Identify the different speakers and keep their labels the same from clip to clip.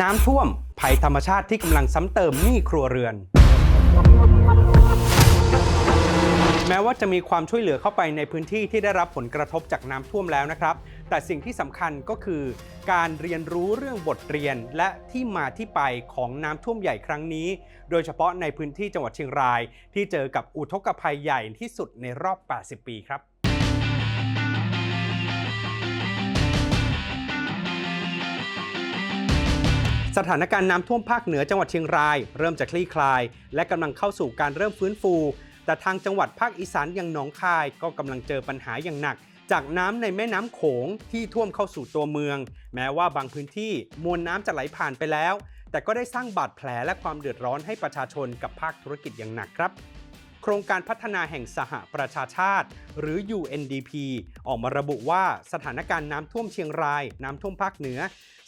Speaker 1: น้ำท่วมภัยธรรมชาติที่กำลังซ้ำเติมหนี้ครัวเรือน แม้ว่าจะมีความช่วยเหลือเข้าไปในพื้นที่ที่ได้รับผลกระทบจากน้ำท่วมแล้วนะครับ แต่สิ่งที่สำคัญก็คือ การเรียนรู้เรื่องบทเรียนและที่มาที่ไปของน้ำท่วมใหญ่ครั้งนี้ โดยเฉพาะในพื้นที่จังหวัดเชียงราย ที่เจอกับอุทกภัยใหญ่ที่สุดในรอบ 80 ปีครับ สถานการณ์น้ำท่วมภาคเหนือจังหวัดเชียงราย เริ่มจะคลี่คลาย และกำลังเข้าสู่การเริ่มฟื้นฟู แต่ทางจังหวัดภาคอีสานอย่างหนองคายก็กำลังเจอปัญหาอย่างหนัก จากน้ำในแม่น้ำโขงที่ท่วมเข้าสู่ตัวเมือง แม้ว่าบางพื้นที่มวลน้ำจะไหลผ่านไปแล้ว แต่ก็ได้สร้างบาดแผลและความเดือดร้อนให้ประชาชนกับภาคธุรกิจอย่างหนักครับ โครงการพัฒนาแห่งสหประชาชาติ หรือ UNDP ออกมาระบุว่าสถานการณ์น้ำท่วมเชียงราย น้ำท่วมภาคเหนือ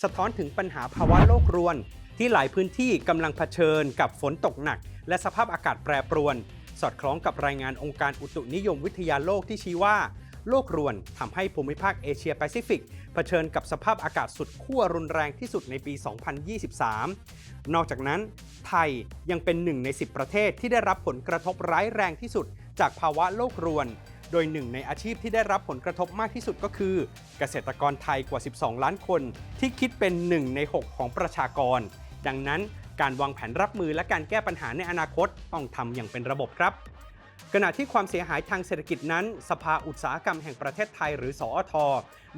Speaker 1: สะท้อนถึงปัญหาภาวะโลกรวน ที่หลายพื้นที่กำลังเผชิญกับฝนตกหนัก และสภาพอากาศแปรปรวน สอดคล้องกับรายงานองค์การอุตุนิยมวิทยาโลกที่ชี้ว่า โลกรวนทำให้ภูมิภาคเอเชียแปซิฟิกเผชิญกับสภาพอากาศสุดขั้วรุนแรงที่สุดในปี 2023 นอกจากนั้น ไทยยังเป็นหนึ่งใน 10 ประเทศที่ได้รับผลกระทบร้ายแรงที่สุด จากภาวะโลกรวน โดยหนึ่งในอาชีพที่ได้รับผลกระทบมากที่สุดก็คือ เกษตรกรไทยกว่า 12 ล้านคน ที่คิดเป็น 1 ใน 6 ของประชากร ดังนั้นการวางแผนรับมือและการแก้ปัญหาในอนาคตต้องทำอย่างเป็นระบบครับ ขณะที่ความเสียหายทางเศรษฐกิจนั้น สภาอุตสาหกรรมแห่งประเทศไทยหรือสอท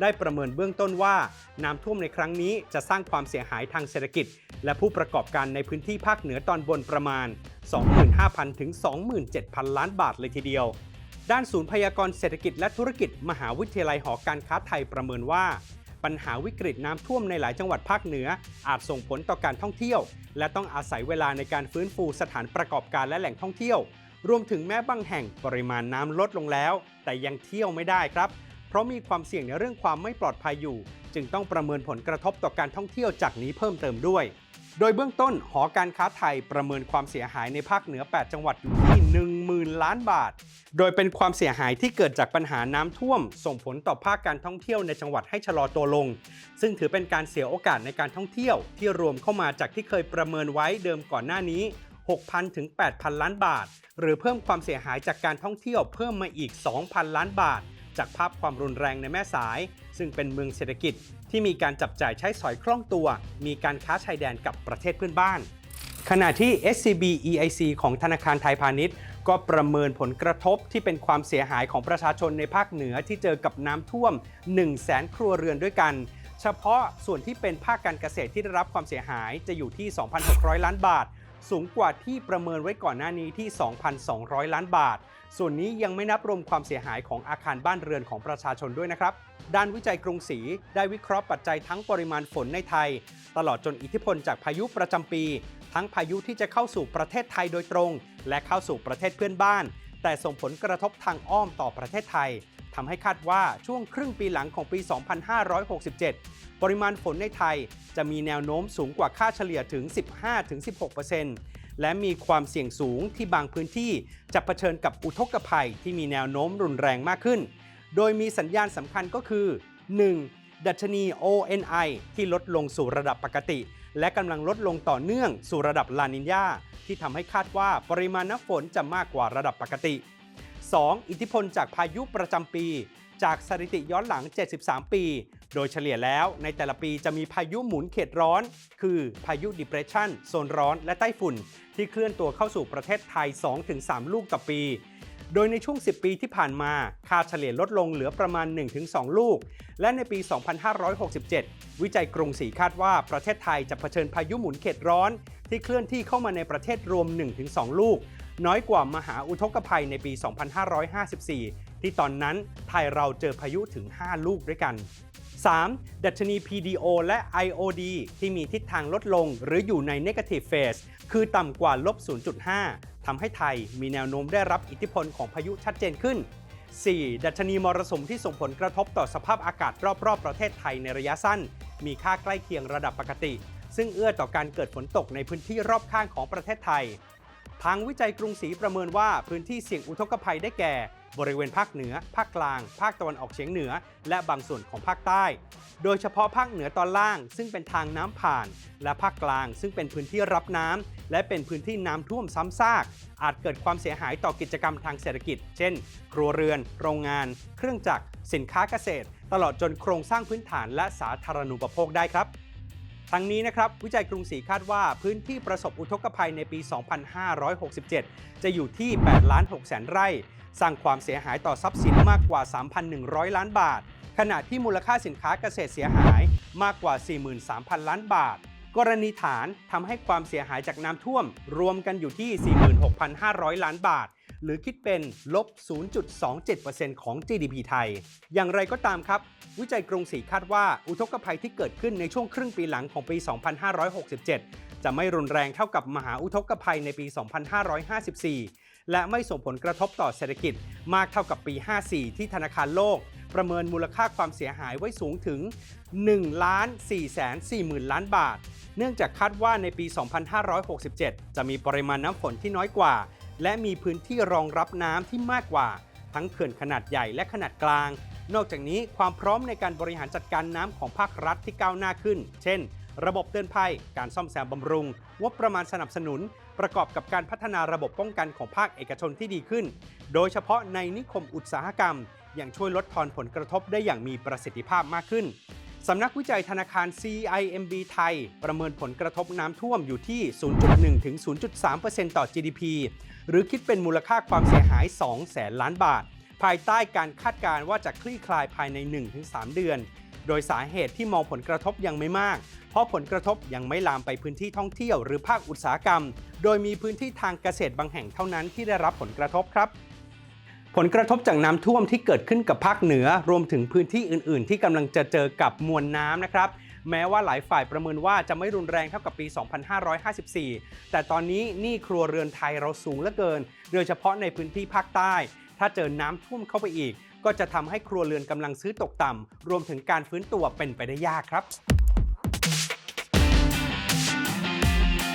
Speaker 1: ได้ประเมินเบื้องต้นว่า น้ำท่วมในครั้งนี้จะสร้างความเสียหายทางเศรษฐกิจ และผู้ประกอบการในพื้นที่ภาคเหนือตอนบนประมาณ 25,000 ถึง 27,000 ล้านบาทเลยทีเดียว ด้านศูนย์พยากรณ์เศรษฐกิจและธุรกิจ มหาวิทยาลัยหอการค้าไทยประเมินว่า ปัญหาวิกฤตน้ำท่วมในหลายจังหวัดภาคเหนือ อาจส่งผลต่อการท่องเที่ยว และต้องอาศัยเวลาในการฟื้นฟูสถานประกอบการและแหล่งท่องเที่ยว รวมถึงแม้บางแห่งปริมาณน้ำลดลงแล้ว แต่ยังเที่ยวไม่ได้ครับ เพราะมีความเสี่ยงในเรื่องความไม่ปลอดภัยอยู่ จึงต้องประเมินผลกระทบต่อการท่องเที่ยวจากนี้เพิ่มเติมด้วย โดยเบื้องต้นหอการค้าไทยประเมินความเสียหายในภาคเหนือ 8 จังหวัดอยู่ที่ 10,000 ล้านบาท โดยเป็นความเสียหายที่เกิดจากปัญหาน้ำท่วม ส่งผลต่อภาคการท่องเที่ยวในจังหวัดให้ชะลอตัวลง ซึ่งถือเป็นการเสียโอกาสในการท่องเที่ยว ที่รวมเข้ามาจากที่เคยประเมินไว้เดิมก่อนหน้านี้ 6,000 ถึง 8,000 ล้านบาท หรือเพิ่มความเสียหายจากการท่องเที่ยวเพิ่มมาอีก 2,000 ล้านบาท จากภาพความรุนแรงในแม่สาย ซึ่งเป็นเมืองเศรษฐกิจ ที่มีการจับจ่ายใช้สอยคล่องตัว มีการค้าชายแดนกับประเทศเพื่อนบ้าน ขณะที่ SCB EIC ของธนาคารไทยพาณิชย์ ก็ประเมินผลกระทบที่เป็นความเสียหายของประชาชนในภาคเหนือที่เจอกับน้ำท่วม 1 0 0 0 0แสนครัวเรือนด้วยกันเฉพาะส่วนที่เป็นภาคการเกษตรที่ได้รับความเสียหายจะอยู่ที่ 2,600 ล้านบาท สูงกว่าที่ประเมินไว้ก่อนหน้านี้ที่ 2,200 ล้านบาท ส่วนนี้ยังไม่นับรวมความเสียหายของอาคารบ้านเรือนของประชาชนด้วยนะครับ ด้านวิจัยกรุงศรีได้วิเคราะห์ปัจจัยทั้งปริมาณฝนในไทย ตลอดจนอิทธิพลจากพายุประจำปี ทั้งพายุที่จะเข้าสู่ประเทศไทยโดยตรง และเข้าสู่ประเทศเพื่อนบ้าน แต่ส่งผลกระทบทางอ้อมต่อประเทศไทย ทำให้คาดว่าช่วงครึ่งปีหลังของปี 2567 ปริมาณฝนในไทยจะมีแนวโน้มสูงกว่าค่าเฉลี่ยถึง 15-16%และมีความเสี่ยงสูงที่บางพื้นที่จะเผชิญกับอุทกภัยที่มีแนวโน้มรุนแรงมากขึ้น โดยมีสัญญาณสำคัญก็คือ 1. ดัชนี ONI ที่ลดลงสู่ระดับปกติ และกำลังลดลงต่อเนื่องสู่ระดับลานินยาที่ทำให้คาดว่าปริมาณน้ำฝนจะมากกว่าระดับปกติ 2. อิทธิพลจากพายุประจำปี จากสถิติย้อนหลัง 73 ปี โดยเฉลี่ยแล้วในแต่ละปีจะมีพายุหมุนเขตร้อน คือพายุ depression โซนร้อนและไต้ฝุ่น ที่เคลื่อนตัวเข้าสู่ประเทศไทย 2-3 ลูกต่อปี โดยในช่วง 10 ปีที่ผ่านมาค่าเฉลี่ยลดลงเหลือประมาณ 1-2 ลูก และในปี 2567 วิจัยกรุงศรีคาดว่าประเทศไทยจะเผชิญพายุหมุนเขตร้อน ที่เคลื่อนที่เข้ามาในประเทศรวม 1-2 ลูก น้อยกว่ามหาอุทกภัยในปี 2554 ที่ตอนนั้นไทยเราเจอพายุถึง 5 ลูกด้วยกัน 3. ดัชนี PDO และ IOD ที่มีทิศทางลดลงหรืออยู่ใน negative phase คือต่ำกว่าลบ 0.5 ทำให้ไทยมีแนวโน้มได้รับอิทธิพลของพายุชัดเจนขึ้น 4. ดัชนีมรสุมที่ส่งผลกระทบต่อสภาพอากาศรอบๆ ประเทศไทยในระยะสั้น มีค่าใกล้เคียงระดับปกติ ซึ่งเอื้อต่อการเกิดฝนตกในพื้นที่รอบข้างของประเทศไทย ทางวิจัยกรุงศรีประเมินว่าพื้นที่เสี่ยงอุทกภัยได้แก่ บริเวณภาคเหนือ ภาคกลาง ภาคตะวันออกเฉียงเหนือ และบางส่วนของภาคใต้ โดยเฉพาะภาคเหนือตอนล่าง ซึ่งเป็นทางน้ำผ่าน และภาคกลาง ซึ่งเป็นพื้นที่รับน้ำและเป็นพื้นที่น้ำท่วมซ้ำซาก อาจเกิดความเสียหายต่อกิจกรรมทางเศรษฐกิจ เช่น ครัวเรือน โรงงาน เครื่องจักร สินค้าเกษตร ตลอดจนโครงสร้างพื้นฐานและสาธารณูปโภคได้ครับ ทั้งนี้นะครับวิจัยกรุงศรีคาดว่าพื้นที่ประสบอุทกภัยในปี 2567 จะอยู่ที่ 8 ล้าน6แสนไร่ สร้างความเสียหายต่อทรัพย์สินมากกว่า 3,100 ล้านบาท ขณะที่มูลค่าสินค้าเกษตรเสียหายมากกว่า 43,000 ล้านบาท กรณีฐานทำให้ความเสียหายจากน้ำท่วม รวมกันอยู่ที่ 46,500 ล้านบาท หรือคิดเป็นลบ 0.27%ของ GDP ไทย อย่างไรก็ตามครับ วิจัยกรุงศรีคาดว่าอุทกภัยที่เกิดขึ้นในช่วงครึ่งปีหลังของปี 2567 จะไม่รุนแรงเท่ากับมหาอุทกภัยในปี 2554 และไม่ส่งผลกระทบต่อเศรษฐกิจมากเท่ากับปี 54 ที่ธนาคารโลกประเมินมูลค่าความเสียหายไว้สูงถึง1ล้าน4แสน4หมื่นล้านบาท เนื่องจากคาดว่าในปี 2567 จะมีปริมาณน้ำฝนที่น้อยกว่า และมีพื้นที่รองรับน้ำที่มากกว่า ทั้งเขื่อนขนาดใหญ่และขนาดกลาง นอกจากนี้ความพร้อมในการบริหารจัดการน้ำของภาครัฐที่ก้าวหน้าขึ้น เช่น ระบบเตือนภัย การซ่อมแซมบำรุง งบประมาณสนับสนุน ประกอบกับการพัฒนาระบบป้องกันของภาคเอกชนที่ดีขึ้น โดยเฉพาะในนิคมอุตสาหกรรมอย่างช่วยลดทอนผลกระทบได้อย่างมีประสิทธิภาพมากขึ้นสำนักวิจัยธนาคาร CIMB ไทย ประเมินผลกระทบน้ำท่วมอยู่ที่ 0.1 ถึง 0.3%ต่อ GDP หรือคิดเป็นมูลค่าความเสียหาย 2 แสนล้านบาท ภายใต้การคาดการณ์ว่าจะคลี่คลายภายใน 1-3 เดือน โดยสาเหตุที่มองผลกระทบยังไม่มาก เพราะผลกระทบยังไม่ลามไปพื้นที่ท่องเที่ยวหรือภาคอุตสาหกรรม โดยมีพื้นที่ทางเกษตรบางแห่งเท่านั้นที่ได้รับผลกระทบครับผลกระทบจากน้ำท่วมที่เกิดขึ้นกับภาคเหนือ รวมถึงพื้นที่อื่น ๆ ที่กำลังจะเจอกับมวลน้ำนะครับ แม้ว่าหลายฝ่ายประเมินว่าจะไม่รุนแรงเท่ากับปี 2554 แต่ตอนนี้หนี้ครัวเรือนไทยเราสูงเหลือเกิน โดยเฉพาะในพื้นที่ภาคใต้ ถ้าเจอน้ำท่วมเข้าไปอีก ก็จะทำให้ครัวเรือนกำลังซื้อตกต่ำรวมถึงการฟื้นตัวเป็นไปได้ยากครับ